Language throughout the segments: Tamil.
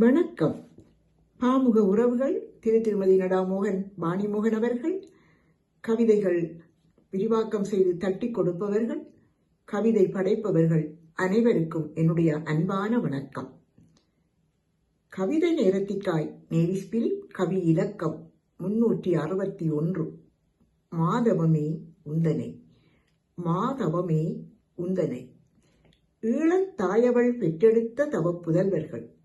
வணக்கம். பாமுக உறவுகள் திரு திருமதி நடாமோகன் வாணிமோகன் அவர்கள் கவிதைகள் விரிவாக்கம் செய்து தட்டி கொடுப்பவர்கள் கவிதை படைப்பவர்கள் அனைவருக்கும் என்னுடைய அன்பான வணக்கம். கவிதை நேரத்திற்காய் நேரிஸ்பில் கவி இலக்கம் முன்னூற்றி அறுபத்தி ஒன்று. மாதவமே உந்தனை. மாதவமே உந்தனை. ஈழத் தாயவள் பெற்றெடுத்த தவ புதல்வர்கள்.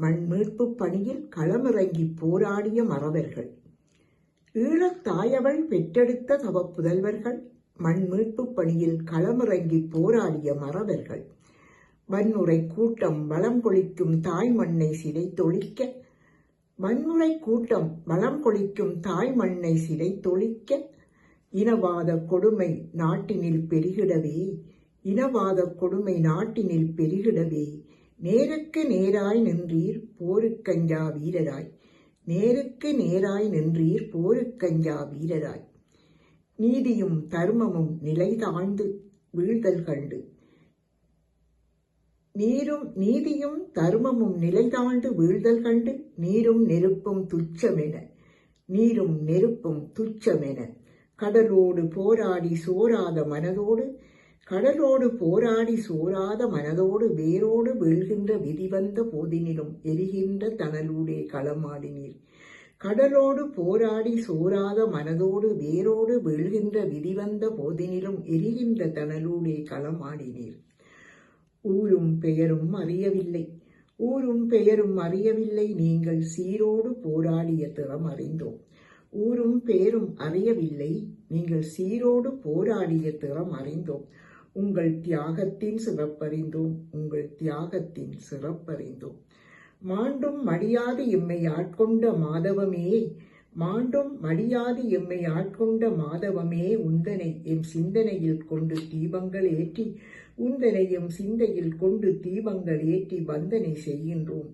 மண் மீட்பு பணியில் களமிறங்கி போராடிய மறவர்கள். ஈழத் தாயவள் பெற்றெடுத்த தவ புதல்வர்கள் மண் மீட்பு பணியில் களமிறங்கி போராடிய மறவர்கள். வன்முறை கூட்டம் வளம் கொளிக்கும் தாய் மண்ணை சிதை தொழிக்க வன்முறை கூட்டம் வளம் கொளிக்கும் தாய் மண்ணை சிதை தொழிக்க இனவாத கொடுமை நாட்டினில் பெருகிடவே இனவாத கொடுமை நாட்டினில் பெருகிடவே நேருக்கு நேராய் நின்றீர் போருக்கஞ்சா வீரராய். நேருக்கு நேராய் நின்றீர் போருக்கஞ்சா வீரராய். நீதியும் தர்மமும் நிலை தாழ்ந்து வீழ்தல் கண்டு. நீரும் நீதியும் தர்மமும் நிலை தாழ்ந்து வீழ்தல் கண்டு. நீரும் நெருப்பும் துச்சமென. நீரும் நெருப்பும் துச்சமென. கடலோடு போராடி சோராத மனதோடு கடலோடு போராடி சோராத மனதோடு வேரோடு வீழ்கின்ற விதிவந்த போதினிலும் எரிகின்ற தணலூடே களமாடினீர். கடலோடு போராடி சோராத மனதோடு வேரோடு வீழ்கின்ற விதிவந்த போதினிலும் எரிகின்ற தணலூடே களமாடினீர். ஊரும் பெயரும் அறியவில்லை. ஊரும் பெயரும் அறியவில்லை. நீங்கள் சீரோடு போராடிய திறம் அறிந்தோம். ஊரும் பெயரும் அறியவில்லை. நீங்கள் சீரோடு போராடிய திறம் அறிந்தோம். உங்கள் தியாகத்தின் சிறப்பறிந்தோம் உங்கள் தியாகத்தின் சிறப்பறிந்தோம். மாண்டும் மடியாது எம்மை ஆட்கொண்ட மாதவமே மாண்டும் மடியாது எம்மை ஆட்கொண்ட மாதவமே உந்தனை எம் சிந்தனையில் கொண்டு தீபங்கள் ஏற்றி உந்தனை எம் சிந்தையில் கொண்டு தீபங்கள் ஏற்றி வந்தனை செய்கின்றோம்.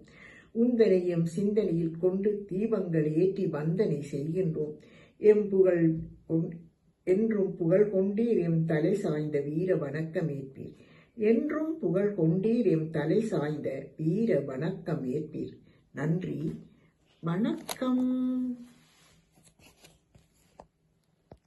உந்தனை எம் சிந்தனையில் கொண்டு தீபங்கள் ஏற்றி வந்தனை செய்கின்றோம். எம் புகழ் என்றும் புகழ் கொண்டீர் எம் தலை சாய்ந்த வீர வணக்கமேற்பீர். என்றும் புகழ் கொண்டீர் எம் தலை சாய்ந்த வீர வணக்கம் ஏற்பீர் நன்றி. வணக்கம்.